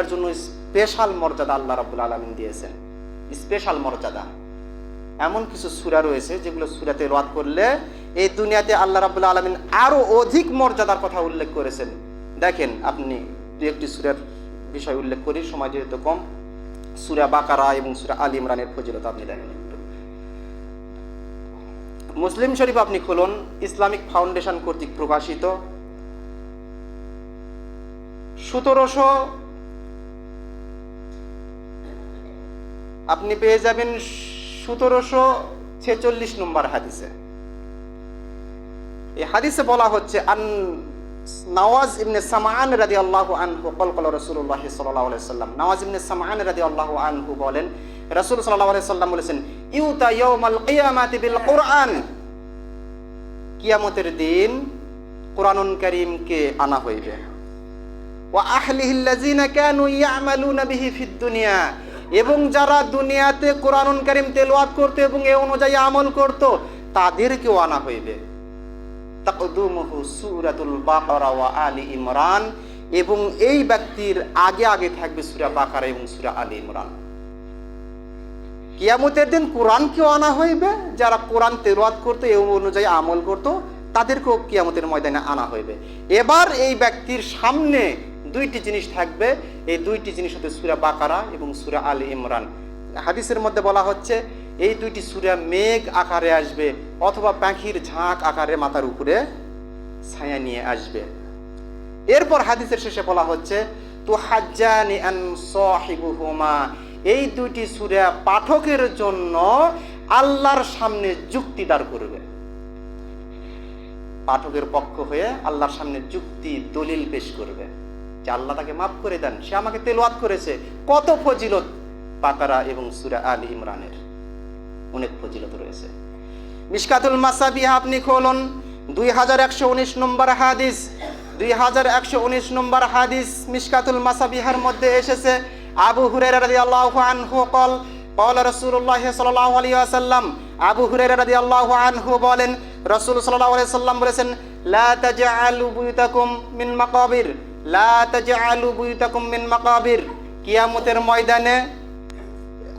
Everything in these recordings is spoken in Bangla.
এর জন্য স্পেশাল মর্যাদা আল্লাহ রাবুল আলমিন দিয়েছেন। স্পেশাল মর্যাদা। এমন কিছু সুরা রয়েছে যেগুলো সুরাতে রোয়াদ করলে এই দুনিয়াতে আল্লাহ রাবুল আলমিন আরও অধিক মর্যাদার কথা উল্লেখ করেছেন। দেখেন, আপনি দু একটি সুরের বিষয় উল্লেখ করি, সময় যেহেতু কম। সুরা বাকারা এবং সুরা আলী ইমরানের ফজিলত আপনি দেখেন মুসলিম শরীফ আপনি খুলুন, ইসলামিক ফাউন্ডেশন কর্তৃক প্রকাশিত। সতেরোশো আপনি পেয়ে যাবেন সতেরোশো ছেচল্লিশ নম্বর হাদিসে। এই হাদিসে বলা হচ্ছে, আন নওয়াজ ইবনে সামান রাদি আল্লাহ আনহু, কল কল রসুল্লাহ সাল্লাহ সাল্লাম। নওয়াজ ইবনে সামান রাদি আল্লাহ আনহু বলেন, রসুল সাল্লাহ সাল্লাম বলেছেন, ইউতা ইয়ৌমাল কিয়ামাতি বিল কোরআন। কিয়ামতের দিন কোরআনুন করিমকে আনা হইবে। ওয়া আহলিহিল্লাযিনা কানু ইয়ামালুনা বিহি ফিদ দুনিয়া। এবং যারা দুনিয়াতে কোরআনুন কারীম তেলাওয়াত করতে এবং এ অনুযায়ী আমল করত, তাদেরকেও আনা হইবে। সূরাতুল বাকারা ওয়া আলি ইমরান, এবং এই ব্যক্তির আগে আগে থাকবে সূরা বাকারা এবং সূরা আলি ইমরান। কিয়ামতের দিন কোরআনকেও আনা হইবে, যারা কোরআন তেলাওয়াত করতো, এ অনুযায়ী আমল করত, তাদেরকেও কিয়ামতের ময়দানে আনা হইবে। এবার এই ব্যক্তির সামনে দুইটি জিনিস থাকবে। এই দুইটি জিনিস হচ্ছে সুরা বাকারা এবং সুরা আল ইমরান। হাদিসের মধ্যে বলা হচ্ছে, এই দুইটি সুরা মেঘ আকারে আসবে অথবা পাখির ঝাঁক আকারে মাথার উপরে ছায়া নিয়ে আসবে। এরপর হাদিসের শেষে বলা হচ্ছে তো হাজ্জানি আন এই দুইটি সূরা পাঠকের জন্য আল্লাহর সামনে যুক্তি দাঁড় করবে। পাঠকের পক্ষ হয়ে আল্লাহর সামনে যুক্তি, দলিল পেশ করবে। যে আল্লাহ তাকে মাফ করে দেন, সে আমাকে তেলওয়াত করেছে। কত ফজিলত? পাকারা এবং সুরা আল ইমরানের। অনেক ফজিলত রয়েছে। মিসকাতুল মাসাবিহা আপনি খোলন। দুই হাজার একশো উনিশ নম্বর হাদিস। দুই হাজার একশো উনিশ নম্বর হাদিস মিসকাতুল মাসাবিহার মধ্যে এসেছে। আবু হুরের রাজি আল্লাহ আনহু কল কল রসুল্লাহ সাল্লাহ আলী আসাল্লাম আবু হুরের রাজি আল্লাহ আনহু বলেন, রসুল সাল্লাহ আলিয়া বলেছেন, লা তাজা আলু বুতাকুম মিন মাকাবির। লা তাজআলু বুয়ুতাকুম মিন মাকাবির। কিয়ামতের ময়দানে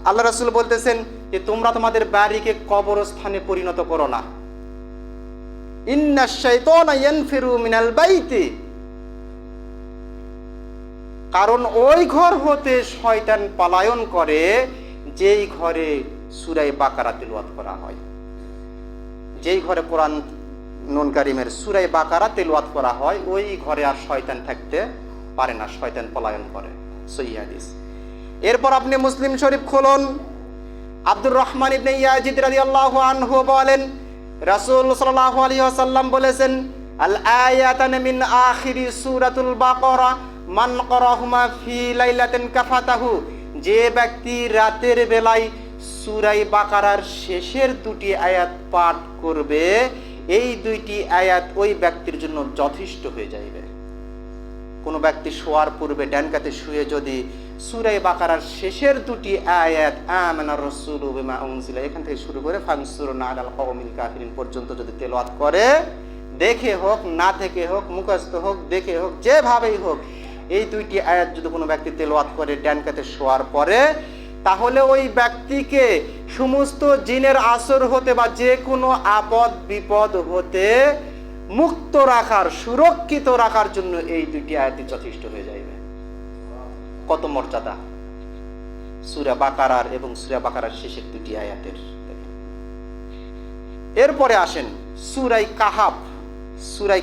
আল্লাহ রাসূল বলতেছেন যে, তোমরা তোমাদের বাড়িকে কবরস্থানে পরিণত করো না। কারণ ওই ঘর হতে শয়তান পলায়ন করে, যেই ঘরে সুরাই বাকারা তেলাওয়াত করা হয়। যেই ঘরে কোরআন নুন কারিমের সুরাই বাকারা তেলাওয়াত করা হয়, ওই ঘরে আর শয়তান থাকতে পারে না, শয়তান পলায়ন করে। সহি এরপর আপনি মুসলিম শরীফ খুলুন। আব্দুর রহমান ইবনে ইয়াজিদ রাদিয়াল্লাহু আনহু বলেন, রাসূল সাল্লাল্লাহু আলাইহি ওয়াসাল্লাম বলেছেন, আল আয়াতান মিন আখিরি সূরাতুল বাকারা, মান করাহুমা ফি লাইলাতিন কাফাতাহু। যে ব্যক্তি রাতের বেলায় সূরাই বাকারার শেষের দুটি আয়াত পাঠ করবে এই দুইটি আয়াত ওই ব্যক্তির জন্য যথেষ্ট হয়ে যাইবে। কোনো ব্যক্তি শোয়ার পূর্বে ডান কাতে শুয়ে যদি সুরাই বাকারার শেষের দুটি আয়াত, আমানা রাসূলু বিমা উনজিলা এখান থেকে শুরু করে ফানসুরনা আলাল কওমিল কাফিরিন পর্যন্ত যদি তেলাওয়াত করে, দেখে হোক, না থেকে হোক, মুখস্থ হোক, দেখে হোক, যেভাবেই হোক, এই দুইটি আয়াত যদি কোনো ব্যক্তি তেলাওয়াত করে ডান কাতে শোয়ার পরে, তাহলে ওই ব্যক্তিকে সমস্ত জিনের আসর হতে বা যে কোনো আপদ, বিপদ হতে মুক্ত রাখার, সুরক্ষিত রাখার জন্য এই দুইটি আয়াতই যথেষ্ট হয়ে যাইবে। কত মর্যাদা? সুরা বাকারার এবং সুরা বাকারার শেষের দুটি আয়াতের এরপরে আসেন সুরাই কাহাব সুরাই